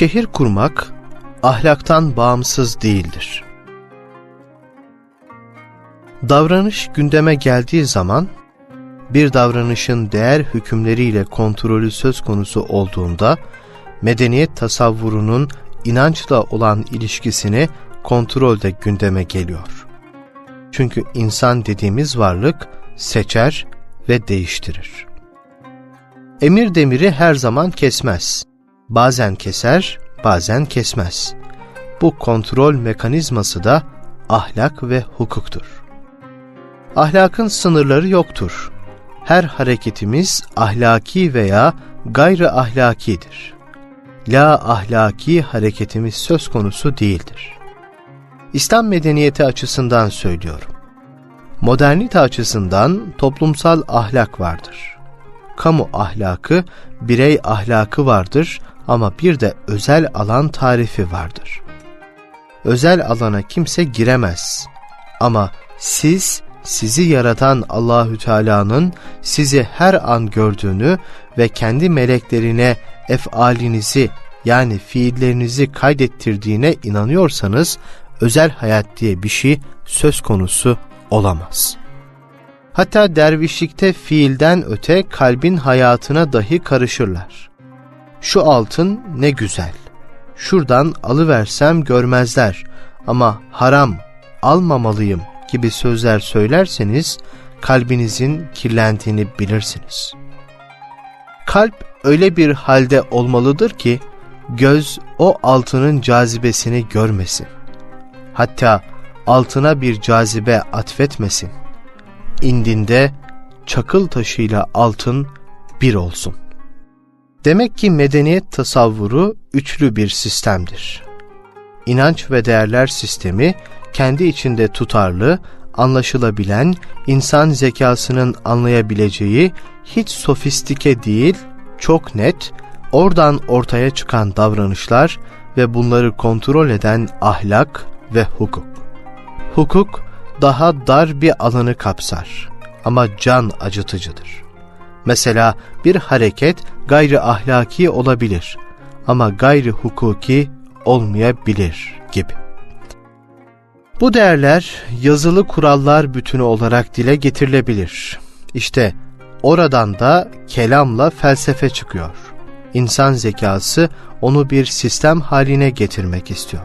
Şehir kurmak ahlaktan bağımsız değildir. Davranış gündeme geldiği zaman bir davranışın değer hükümleriyle kontrolü söz konusu olduğunda medeniyet tasavvurunun inançla olan ilişkisini kontrolde gündeme geliyor. Çünkü insan dediğimiz varlık seçer ve değiştirir. Emir demiri her zaman kesmez. Bazen keser, bazen kesmez. Bu kontrol mekanizması da ahlak ve hukuktur. Ahlakın sınırları yoktur. Her hareketimiz ahlaki veya gayri ahlakidir. La ahlaki hareketimiz söz konusu değildir. İslam medeniyeti açısından söylüyorum. Modernite açısından toplumsal ahlak vardır. Kamu ahlakı, birey ahlakı vardır ama bir de özel alan tarifi vardır. Özel alana kimse giremez. Ama siz sizi yaratan Allahü Teala'nın sizi her an gördüğünü ve kendi meleklerine efalinizi yani fiillerinizi kaydettirdiğine inanıyorsanız özel hayat diye bir şey söz konusu olamaz. Hatta dervişlikte fiilden öte kalbin hayatına dahi karışırlar. Şu altın ne güzel. Şuradan alıversem görmezler ama haram almamalıyım gibi sözler söylerseniz kalbinizin kirlendiğini bilirsiniz. Kalp öyle bir halde olmalıdır ki göz o altının cazibesini görmesin. Hatta altına bir cazibe atfetmesin. İndinde çakıl taşıyla altın bir olsun. Demek ki medeniyet tasavvuru üçlü bir sistemdir. İnanç ve değerler sistemi kendi içinde tutarlı, anlaşılabilen, insan zekasının anlayabileceği, hiç sofistike değil, çok net, oradan ortaya çıkan davranışlar ve bunları kontrol eden ahlak ve hukuk. Hukuk daha dar bir alanı kapsar ama can acıtıcıdır. Mesela bir hareket gayri ahlaki olabilir ama gayri hukuki olmayabilir gibi. Bu değerler yazılı kurallar bütünü olarak dile getirilebilir. İşte oradan da kelamla felsefe çıkıyor. İnsan zekası onu bir sistem haline getirmek istiyor.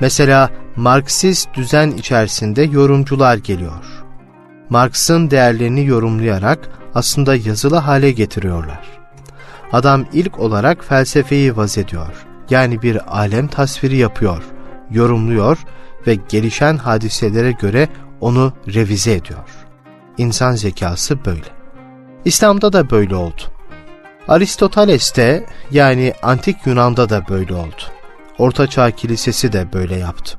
Mesela Marksist düzen içerisinde yorumcular geliyor. Marx'ın değerlerini yorumlayarak aslında yazılı hale getiriyorlar. Adam ilk olarak felsefeyi vaz ediyor. Yani bir alem tasviri yapıyor, yorumluyor ve gelişen hadiselere göre onu revize ediyor. İnsan zekası böyle. İslam'da da böyle oldu. Aristoteles'te yani antik Yunan'da da böyle oldu. Ortaçağ Kilisesi de böyle yaptı.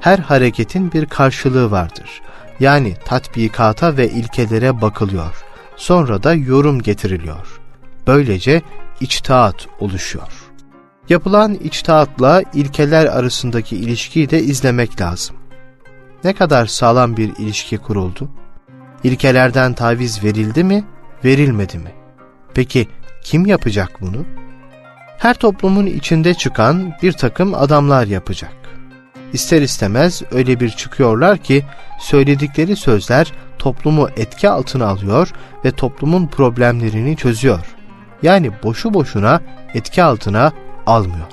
Her hareketin bir karşılığı vardır. Yani tatbikata ve ilkelere bakılıyor. Sonra da yorum getiriliyor. Böylece içtihat oluşuyor. Yapılan içtihatla ilkeler arasındaki ilişkiyi de izlemek lazım. Ne kadar sağlam bir ilişki kuruldu? İlkelerden taviz verildi mi, verilmedi mi? Peki kim yapacak bunu? Her toplumun içinde çıkan bir takım adamlar yapacak. İster istemez öyle bir çıkıyorlar ki söyledikleri sözler toplumu etki altına alıyor ve toplumun problemlerini çözüyor. Yani boşu boşuna etki altına almıyor.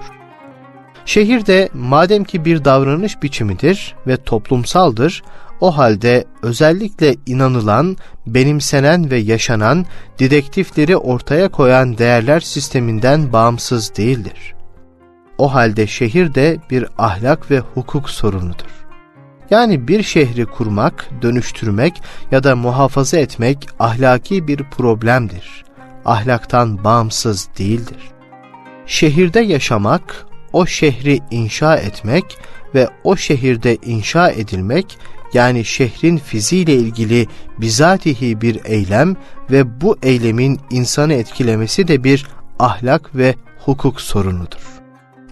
Şehirde madem ki bir davranış biçimidir ve toplumsaldır, o halde özellikle inanılan, benimsenen ve yaşanan, didektifleri ortaya koyan değerler sisteminden bağımsız değildir. O halde şehir de bir ahlak ve hukuk sorunudur. Yani bir şehri kurmak, dönüştürmek ya da muhafaza etmek ahlaki bir problemdir. Ahlaktan bağımsız değildir. Şehirde yaşamak, o şehri inşa etmek ve o şehirde inşa edilmek yani şehrin fiziğiyle ilgili bizatihi bir eylem ve bu eylemin insanı etkilemesi de bir ahlak ve hukuk sorunudur.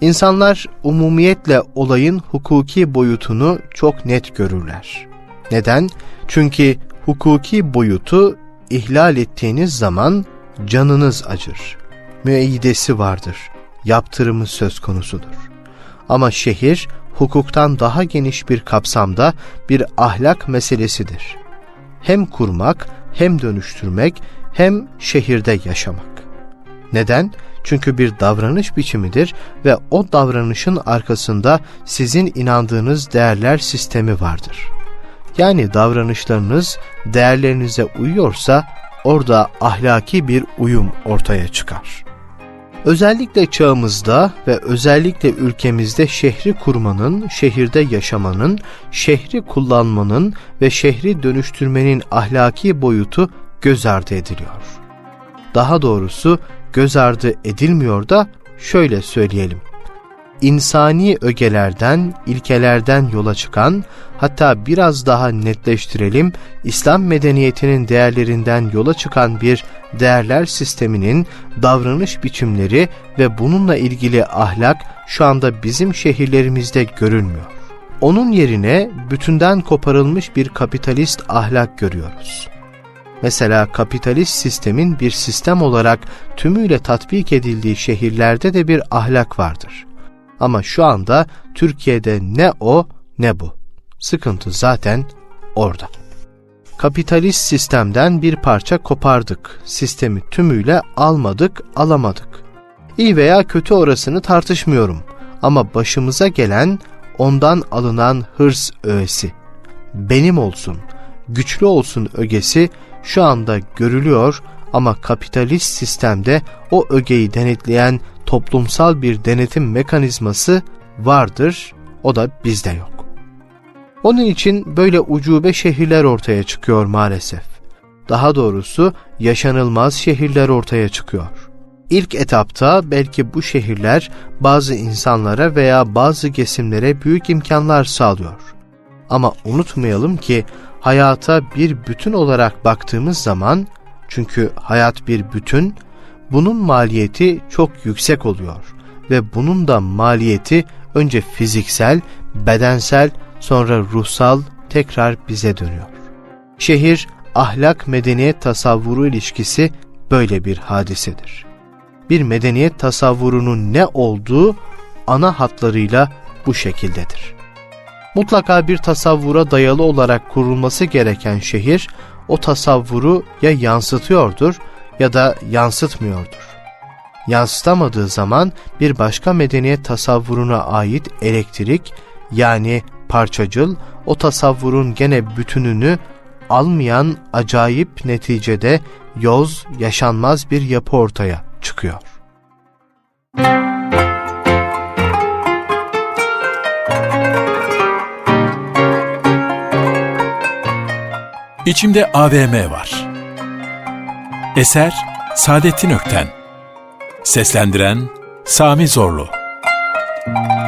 İnsanlar umumiyetle olayın hukuki boyutunu çok net görürler. Neden? Çünkü hukuki boyutu ihlal ettiğiniz zaman canınız acır. Müeyyidesi vardır. yaptırımı söz konusudur. Ama şehir hukuktan daha geniş bir kapsamda bir ahlak meselesidir. Hem kurmak, hem dönüştürmek, hem şehirde yaşamak. Neden? Çünkü bir davranış biçimidir ve o davranışın arkasında sizin inandığınız değerler sistemi vardır. Yani davranışlarınız değerlerinize uyuyorsa orada ahlaki bir uyum ortaya çıkar. Özellikle çağımızda ve özellikle ülkemizde şehri kurmanın, şehirde yaşamanın, şehri kullanmanın ve şehri dönüştürmenin ahlaki boyutu göz ardı ediliyor. Daha doğrusu göz ardı edilmiyor da şöyle söyleyelim. İnsani ögelerden, ilkelerden yola çıkan, hatta biraz daha netleştirelim, İslam medeniyetinin değerlerinden yola çıkan bir değerler sisteminin davranış biçimleri ve bununla ilgili ahlak şu anda bizim şehirlerimizde görülmüyor. Onun yerine bütünden koparılmış bir kapitalist ahlak görüyoruz. Mesela kapitalist sistemin bir sistem olarak tümüyle tatbik edildiği şehirlerde de bir ahlak vardır. Ama şu anda Türkiye'de ne o ne bu. Sıkıntı zaten orada. Kapitalist sistemden bir parça kopardık. Sistemi tümüyle almadık, alamadık. İyi veya kötü orasını tartışmıyorum. Ama başımıza gelen ondan alınan hırs öğesi. Benim olsun, güçlü olsun ögesi şu anda görülüyor ama kapitalist sistemde o ögeyi denetleyen toplumsal bir denetim mekanizması vardır, o da bizde yok. Onun için böyle ucube şehirler ortaya çıkıyor maalesef. Daha doğrusu yaşanılmaz şehirler ortaya çıkıyor. İlk etapta belki bu şehirler bazı insanlara veya bazı kesimlere büyük imkanlar sağlıyor. Ama unutmayalım ki hayata bir bütün olarak baktığımız zaman çünkü hayat bir bütün, bunun maliyeti çok yüksek oluyor ve bunun da maliyeti önce fiziksel, bedensel, sonra ruhsal tekrar bize dönüyor. Şehir, ahlak medeniyet tasavvuru ilişkisi böyle bir hadisedir. Bir medeniyet tasavvurunun ne olduğu ana hatlarıyla bu şekildedir. Mutlaka bir tasavvura dayalı olarak kurulması gereken şehir, o tasavvuru ya yansıtıyordur ya da yansıtmıyordur. Yansıtamadığı zaman bir başka medeniyet tasavvuruna ait elektrik yani parçacıl o tasavvurun gene bütününü almayan acayip neticede yoz, yaşanmaz bir yapı ortaya çıkıyor. İçimde AVM var. Eser Saadettin Ökten Seslendiren Sami Zorlu Müzik